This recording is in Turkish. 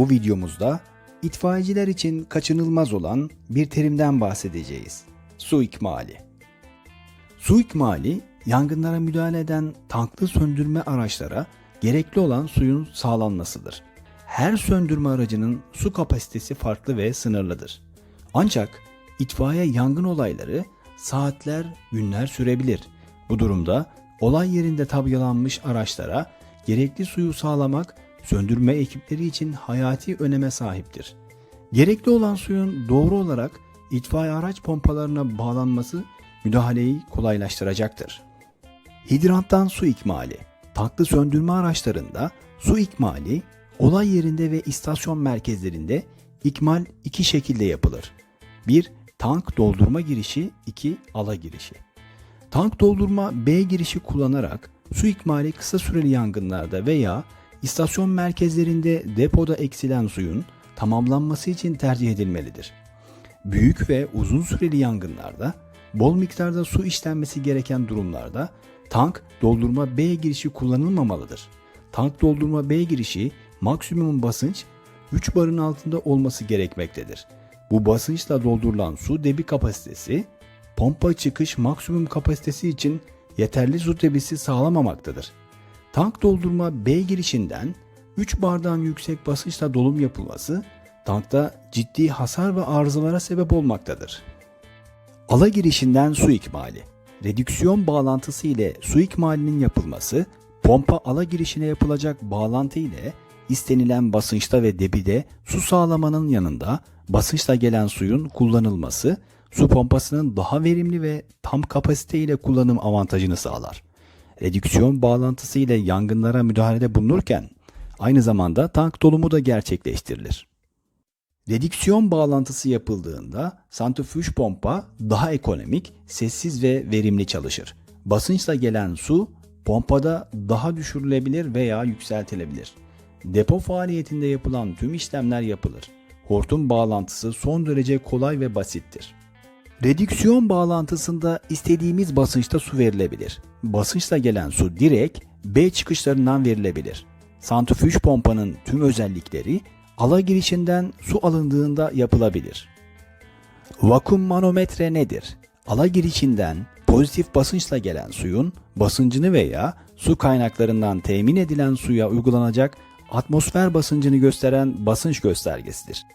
Bu videomuzda itfaiyeciler için kaçınılmaz olan bir terimden bahsedeceğiz. Su ikmali. Su ikmali, yangınlara müdahale eden tanklı söndürme araçlara gerekli olan suyun sağlanmasıdır. Her söndürme aracının su kapasitesi farklı ve sınırlıdır. Ancak itfaiye yangın olayları saatler, günler sürebilir. Bu durumda olay yerinde tabyalanmış araçlara gerekli suyu sağlamak söndürme ekipleri için hayati öneme sahiptir. Gerekli olan suyun doğru olarak itfaiye araç pompalarına bağlanması müdahaleyi kolaylaştıracaktır. Hidranttan su ikmali. Tanklı söndürme araçlarında su ikmali olay yerinde ve istasyon merkezlerinde ikmal iki şekilde yapılır. 1. Tank doldurma girişi 2. Ala girişi. Tank doldurma B girişi kullanarak su ikmali kısa süreli yangınlarda veya istasyon merkezlerinde depoda eksilen suyun tamamlanması için tercih edilmelidir. Büyük ve uzun süreli yangınlarda bol miktarda su işlenmesi gereken durumlarda tank doldurma B girişi kullanılmamalıdır. Tank doldurma B girişi maksimum basınç 3 barın altında olması gerekmektedir. Bu basınçla doldurulan su debi kapasitesi pompa çıkış maksimum kapasitesi için yeterli su debisi sağlamamaktadır. Tank doldurma B girişinden 3 bardan yüksek basınçla dolum yapılması tankta ciddi hasar ve arızalara sebep olmaktadır. Ala girişinden su ikmali. Redüksiyon bağlantısı ile su ikmalinin yapılması, pompa ala girişine yapılacak bağlantı ile istenilen basınçta ve debide su sağlamanın yanında basınçla gelen suyun kullanılması, su pompasının daha verimli ve tam kapasite ile kullanım avantajını sağlar. Redüksiyon bağlantısı ile yangınlara müdahalede bulunurken aynı zamanda tank dolumu da gerçekleştirilir. Redüksiyon bağlantısı yapıldığında santrifüj pompa daha ekonomik, sessiz ve verimli çalışır. Basınçla gelen su pompada daha düşürülebilir veya yükseltilebilir. Depo faaliyetinde yapılan tüm işlemler yapılır. Hortum bağlantısı son derece kolay ve basittir. Redüksiyon bağlantısında istediğimiz basınçta su verilebilir. Basınçla gelen su direkt B çıkışlarından verilebilir. Santrifüj pompanın tüm özellikleri ala girişinden su alındığında yapılabilir. Vakum manometre nedir? Ala girişinden pozitif basınçla gelen suyun basıncını veya su kaynaklarından temin edilen suya uygulanacak atmosfer basıncını gösteren basınç göstergesidir.